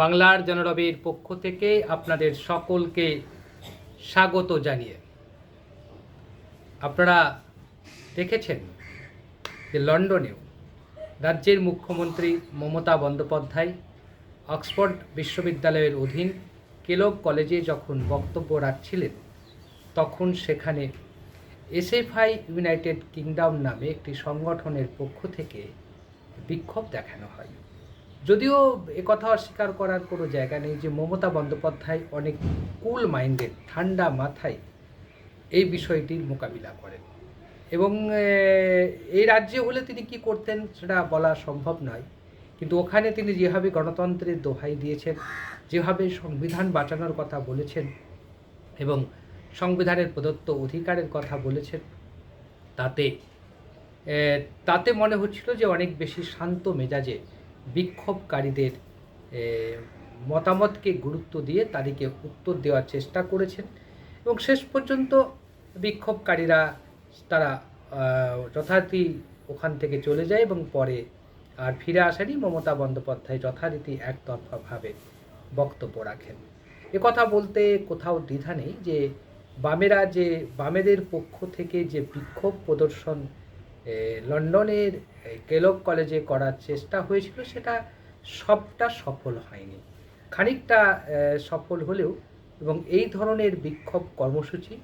বাংলার জনরবের পক্ষ থেকে আপনাদের সকলকে স্বাগত জানিয়ে। আপনারা দেখেছেন যে লন্ডনেও রাজ্যের মুখ্যমন্ত্রী মমতা বন্দ্যোপাধ্যায় অক্সফোর্ড বিশ্ববিদ্যালয়ের অধীন কেলব কলেজে যখন বক্তব্য রাখছিলেন, তখন সেখানে এসএফআই ইউনাইটেড কিংডম নামে একটি সংগঠনের পক্ষ থেকে বিক্ষোভ দেখানো হয়। যদিও একথা অস্বীকার করার কোনো জায়গা নেই যে মমতা বন্দ্যোপাধ্যায় অনেক কুল মাইন্ডেড ঠান্ডা মাথায় এই বিষয়টির মোকাবিলা করেন। এবং এই রাজ্যে হলে তিনি কি করতেন সেটা বলা সম্ভব নয়। কিন্তু ওখানে তিনি যেভাবে গণতন্ত্রের দোহাই দিয়েছেন, যেভাবে সংবিধান বাঁচানোর কথা বলেছেন এবং সংবিধানের প্রদত্ত অধিকারের কথা বলেছেন, তাতে তাতে মনে হচ্ছিল যে অনেক বেশি শান্ত মেজাজে বিক্ষোভকারীদের মতামতকে গুরুত্ব দিয়ে তাদেরকে উত্তর দেওয়ার চেষ্টা করেছেন এবং শেষ পর্যন্ত বিক্ষোভকারীরা তারা যথারীতি ওখান থেকে চলে যায় এবং পরে আর ফিরে আসেনি। মমতা বন্দ্যোপাধ্যায় যথারীতি একতরফাভাবে বক্তব্য রাখেন। কথা বলতে কোথাও দ্বিধা নেই যে বামেরা যে, বামেদের পক্ষ থেকে যে বিক্ষোভ প্রদর্শন লন্ডনের কেলক কলেজে করার চেষ্টা হয়েছিল, সেটা সবটা সফল হয়নি। খানিকটা সফল হলেও এবং এই ধরনের বিক্ষোভ কর্মসূচি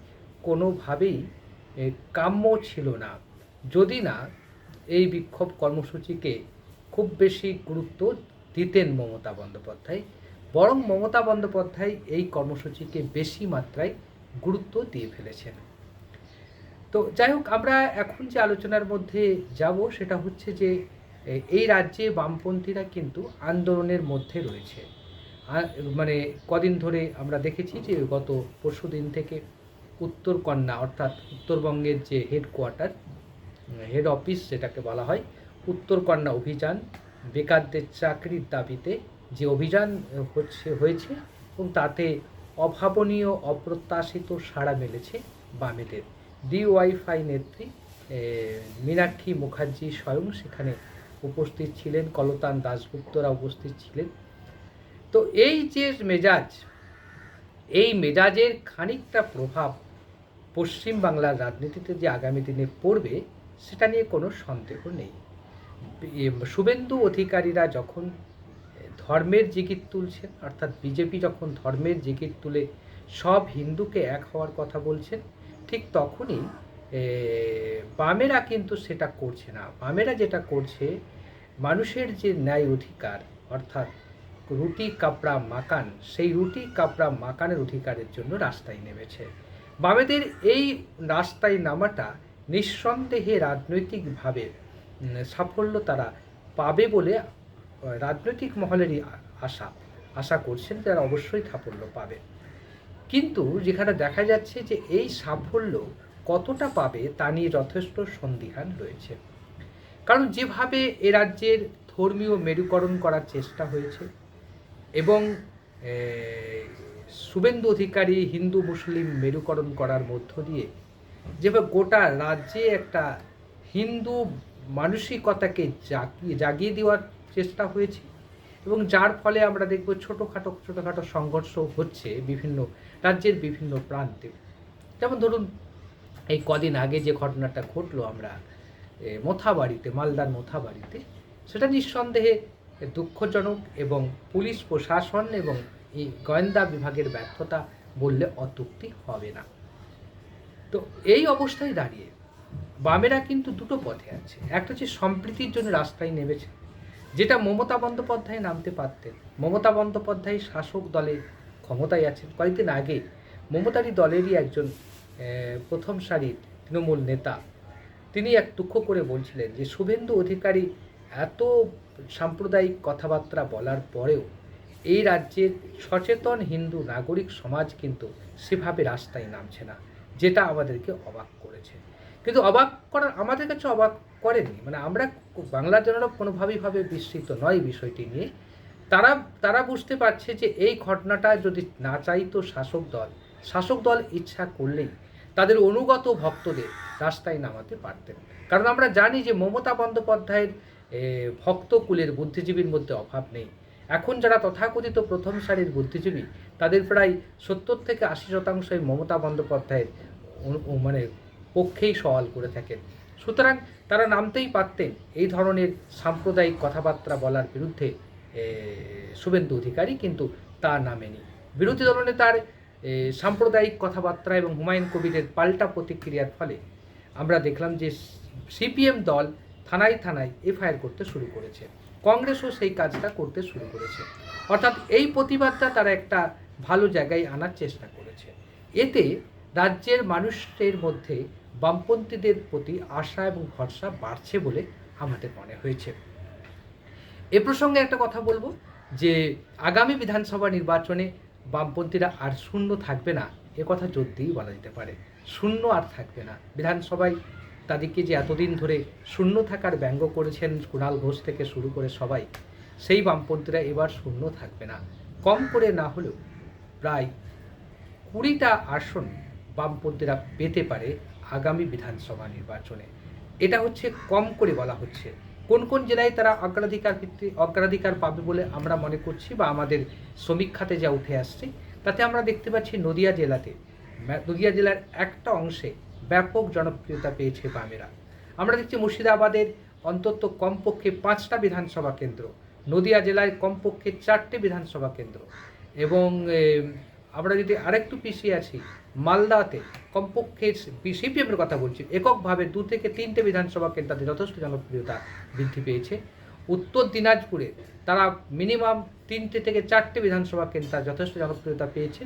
কোনোভাবেই কাম্য ছিল না। যদি না, এই বিক্ষোভ কর্মসূচিকে খুব বেশি গুরুত্ব দিতেন মমতা বন্দ্যোপাধ্যায়। বরং মমতা বন্দ্যোপাধ্যায় এই কর্মসূচিকে বেশি মাত্রায় গুরুত্ব দিয়ে ফেলেছেন। তো যাই হোক, আমরা এখন যে আলোচনার মধ্যে যাব সেটা হচ্ছে যে এই রাজ্যে বামপন্থীরা কিন্তু আন্দোলনের মধ্যে রয়েছে। মানে কদিন ধরে আমরা দেখেছি যে গত পরশু দিন থেকে উত্তরকন্যা, অর্থাৎ উত্তরবঙ্গের যে হেডকোয়ার্টার হেড অফিস যেটাকে বলা হয়, উত্তরকন্যা অভিযান বেকারদের চাকরির দাবিতে যে অভিযান হচ্ছে, হয়েছে এবং তাতে অভাবনীয়, অপ্রত্যাশিত সাড়া মিলেছে বামেদের। ডিওয়াইফাই নেত্রী মীনাক্ষী মুখার্জি স্বয়ং সেখানে উপস্থিত ছিলেন, কলতান দাশগুপ্তরা উপস্থিত ছিলেন। তো এই যে মেজাজ, এই মেজাজের খানিকটা প্রভাব পশ্চিম বাংলার রাজনীতিতে যে আগামী দিনে পড়বে, সেটা নিয়ে কোনো সন্দেহ নেই। শুভেন্দু অধিকারীরা যখন ধর্মের জিগির তুলছেন, অর্থাৎ বিজেপি যখন ধর্মের জিগির তুলে সব হিন্দুকে এক হওয়ার কথা বলছেন ঠিক তখনই বামেরা কিন্তু সেটা করছে না। বামেরা যেটা করছে, মানুষের যে ন্যায় অধিকার, অর্থাৎ রুটি, কাপড়া মাকান সেই রুটি, কাপড়া মাকানের অধিকারের জন্য রাস্তায় নেমেছে। বামেদের এই রাস্তায় নামাটা নিঃসন্দেহে রাজনৈতিকভাবে সাফল্য তারা পাবে বলে রাজনৈতিক মহলেরই আশা। আশা করছেন তারা অবশ্যই সাফল্য পাবে। কিন্তু যেখানে দেখা যাচ্ছে যে এই সাফল্য কতটা পাবে তা নিয়ে যথেষ্ট সন্দিহান রয়েছে। কারণ যেভাবে এ রাজ্যের ধর্মীয় মেরুকরণ করার চেষ্টা হয়েছে এবং শুভেন্দু অধিকারী হিন্দু মুসলিম মেরুকরণ করার মধ্য দিয়ে যেভাবে গোটা রাজ্যে একটা হিন্দু মানসিকতাকে জাগিয়ে জাগিয়ে দেওয়ার চেষ্টা হয়েছে এবং যার ফলে আমরা দেখব ছোটোখাটো ছোটোখাটো সংঘর্ষ হচ্ছে বিভিন্ন রাজ্যের বিভিন্ন প্রান্তে। যেমন ধরুন, এই কদিন আগে যে ঘটনাটা ঘটলো আমরা মোথাবাড়িতে, মালদার মোথাবাড়িতে, সেটা নিঃসন্দেহে দুঃখজনক এবং পুলিশ প্রশাসন এবং এই গোয়েন্দা বিভাগের ব্যর্থতা বললে অত্যুক্তি হবে না। তো এই অবস্থায় দাঁড়িয়ে বামেরা কিন্তু দুটো পথে আছে। একটা হচ্ছে সম্প্রীতির জন্য রাস্তায় নেমেছে যেটা মমতা বন্দ্যোপাধ্যায় নামতে পারতেন। মমতা বন্দ্যোপাধ্যায় শাসক দলে ক্ষমতায় আছেন কয়েকদিন আগে। মমতারই দলেরই একজন প্রথম সারির তৃণমূল নেতা। তিনি এক দুঃখ করে বলছিলেন যে, শুভেন্দু অধিকারী এত সাম্প্রদায়িক কথাবার্তা বলার পরেও এই রাজ্যের সচেতন হিন্দু নাগরিক সমাজ কিন্তু সেভাবে রাস্তায় নামছে না, যেটা আমাদেরকে অবাক করেছে। কিন্তু অবাক করার, আমাদের কাছে অবাক করেনি। মানে আমরা বাংলার জন্য কোনোভাবেই ভাবে বিস্মিত নয় বিষয়টি নিয়ে। তারা তারা বুঝতে পারছে যে এই ঘটনাটা যদি না চাইতো শাসক দল শাসক দল ইচ্ছা করলেই তাদের অনুগত ভক্তদের রাস্তায় নামাতে পারতেন। কারণ আমরা জানি যে মমতা বন্দ্যোপাধ্যায়ের ভক্তকুলের বুদ্ধিজীবীর মধ্যে অভাব নেই। এখন যারা তথাকথিত প্রথম সারির বুদ্ধিজীবী, তাদের প্রায় সত্তর থেকে আশি শতাংশই মমতা বন্দ্যোপাধ্যায়ের মানে পক্ষেই সওয়াল করে থাকেন। সুতরাং তারা নামতেই পারতেন এই ধরনের সাম্প্রদায়িক কথাবার্তা বলার বিরুদ্ধে শুভেন্দু অধিকারী কিন্তু তা নামেনি। বিরোধী দলনেতার সাম্প্রদায়িক কথাবার্তা এবং হুমায়ুন কবিরের পাল্টা প্রতিক্রিয়ার ফলে আমরা দেখলাম যে সিপিএম দল থানায় থানায় এফআইআর করতে শুরু করেছে। কংগ্রেসও সেই কাজটা করতে শুরু করেছে। অর্থাৎ এই প্রতিবাদটা তারা একটা ভালো জায়গায় আনার চেষ্টা করেছে। এতে রাজ্যের মানুষের মধ্যে বামপন্থীদের প্রতি আশা এবং ভরসা বাড়ছে বলে আমাদের মনে হয়েছে। এ প্রসঙ্গে একটা কথা বলব যে, আগামী বিধানসভা নির্বাচনে বামপন্থীরা আর শূন্য থাকবে না, এ কথা জোর দিয়েই বলা যেতে পারে। শূন্য আর থাকবে না। বিধানসভায় তাদেরকে যে এতদিন ধরে শূন্য থাকার ব্যঙ্গ করেছেন কুণাল ঘোষ থেকে শুরু করে সবাই, সেই বামপন্থীরা এবার শূন্য থাকবে না। কম করে না হলেও প্রায় কুড়িটা আসন বামপন্থীরা পেতে পারে আগামী বিধানসভা নির্বাচনে। এটা হচ্ছে কম করে বলা হচ্ছে। কোন কোন জেলায় তারা অগ্রাধিকার ভিত্তি অগ্রাধিকার পাবে বলে আমরা মনে করছি বা আমাদের শ্রমিক খাতে যা উঠে আসছে, তাতে আমরা দেখতে পাচ্ছি নদিয়া জেলাতে নদিয়া জেলার একটা অংশে ব্যাপক জনপ্রিয়তা পেয়েছে বামেরা। আমরা দেখছি মুর্শিদাবাদের অন্তত কমপক্ষে পাঁচটা বিধানসভা কেন্দ্র, নদিয়া জেলায় কমপক্ষে চারটে বিধানসভা কেন্দ্র এবং আমরা যদি আরেকটু পিছিয়ে আছি, মালদাতে কমপক্ষে সিপিএমের কথা বলছি, এককভাবে দু থেকে তিনটে বিধানসভা কেন্দ্র তাদের যথেষ্ট জনপ্রিয়তা বৃদ্ধি পেয়েছে। উত্তর দিনাজপুরে তারা মিনিমাম তিনটে থেকে চারটে বিধানসভা কেন্দ্র যথেষ্ট জনপ্রিয়তা পেয়েছে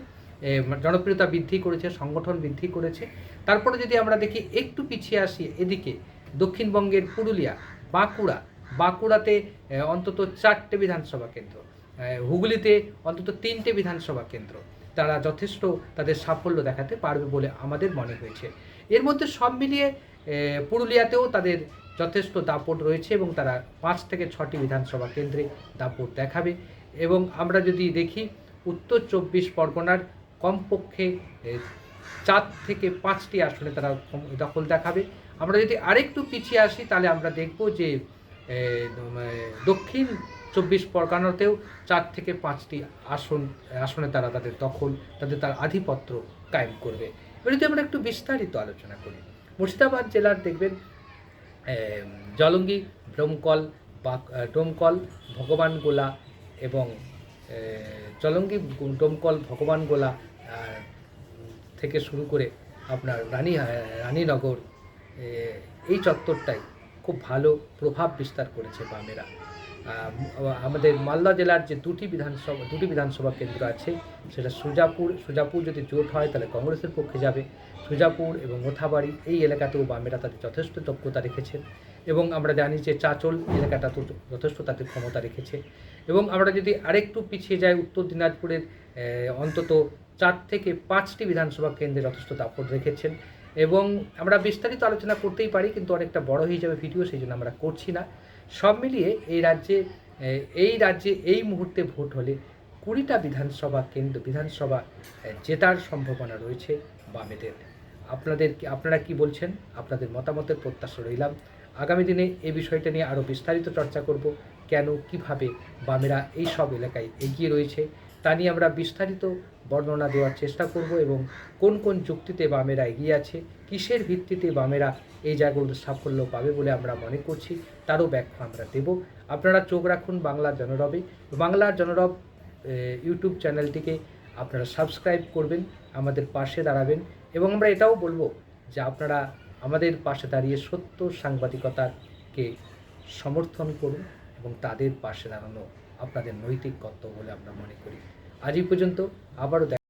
জনপ্রিয়তা বৃদ্ধি করেছে, সংগঠন বৃদ্ধি করেছে। তারপরে যদি আমরা দেখি, একটু পিছিয়ে আসি এদিকে, দক্ষিণবঙ্গের পুরুলিয়া, বাঁকুড়া, বাঁকুড়াতে অন্তত চারটে বিধানসভা কেন্দ্র হুগলিতে অন্তত তিনটে বিধানসভা কেন্দ্র। তারা যথেষ্ট তাদের সাফল্য দেখাতে পারবে বলে আমাদের মনে হয়েছে। এর মধ্যে সব মিলিয়ে পুরুলিয়াতেও তাদের যথেষ্ট দাপট রয়েছে এবং তারা পাঁচ থেকে ছটি বিধানসভা কেন্দ্রে দাপট দেখাবে এবং আমরা যদি দেখি, উত্তর চব্বিশ পরগনার কমপক্ষে চার থেকে পাঁচটি আসনে তারা দখল দেখাবে। আমরা যদি আরেকটু পিছিয়ে আসি, তাহলে আমরা দেখব যে দক্ষিণ চব্বিশ পরগনাতেও চার থেকে পাঁচটি আসন, আসনে তারা তাদের দখল, তাদের তার আধিপত্য কায়েম করবে। এবার যদি আমরা একটু বিস্তারিত আলোচনা করি, মুর্শিদাবাদ জেলার দেখবেন জলঙ্গি, ডোমকল বা ডোমকল, ভগবানগোলা এবং জলঙ্গি, ডোমকল, ভগবানগোলা থেকে শুরু করে আপনার রানী রানীনগর এই চত্বরটাই খুব ভালো প্রভাব বিস্তার করেছে বামেরা। আমাদের মালদা জেলার যে দুটি বিধানসভা দুটি বিধানসভা কেন্দ্র আছে, সেটা সুজাপুর সুজাপুর যদি জোট হয়, তাহলে কংগ্রেসের পক্ষে যাবে। সুজাপুর এবং মোথাবাড়ি, এই এলাকাতেও বামেরা তাদের যথেষ্ট দক্ষতা রেখেছেন এবং আমরা জানি যে চাচল এলাকাটা তো যথেষ্ট তাদের ক্ষমতা রেখেছে। এবং আমরা যদি আরেকটু পিছিয়ে যাই, উত্তর দিনাজপুরের অন্তত চার থেকে পাঁচটি বিধানসভা কেন্দ্রে যথেষ্ট দাপট রেখেছেন। এবং আমরা বিস্তারিত আলোচনা করতেই পারি, কিন্তু অনেকটা বড় হয়ে যাবে ভিডিও সেই জন্য আমরা করছি না। সব মিলিয়ে এই রাজ্যে এই রাজ্যে এই মুহূর্তে ভোট হলে কুড়িটা বিধানসভা কেন্দ্র, বিধানসভা জেতার সম্ভাবনা রয়েছে বামেদের। আপনাদের আপনারা কি বলছেন? আপনাদের মতামতের প্রত্যাশা রইলাম। আগামী দিনে এই বিষয়টা নিয়ে আরও বিস্তারিত চর্চা করব, কেন, কীভাবে বামেরা এই সব এলাকায় এগিয়ে রয়েছে, তা নিয়ে আমরা বিস্তারিত বর্ণনা দেওয়ার চেষ্টা করব এবং কোন কোন যুক্তিতে বামেরা এগিয়ে আছে, কিসের ভিত্তিতে বামেরা এই জায়গাগুলোতে সাফল্য পাবে বলে আমরা মনে করছি, তারও ব্যাখ্যা আমরা দেব। আপনারা চোখ রাখুন বাংলার জনরবে। বাংলার জনরব ইউটিউব চ্যানেলটিকে আপনারা সাবস্ক্রাইব করবেন, আমাদের পাশে দাঁড়াবেন এবং আমরা এটাও বলব যে আপনারা আমাদের পাশে দাঁড়িয়ে সত্য সাংবাদিকতাকে সমর্থন করুন এবং তাদের পাশে দাঁড়ানো আপনাদের নৈতিক কর্তব্য বলে আমরা মনে করি। আজ এই পর্যন্ত আবারও দেখা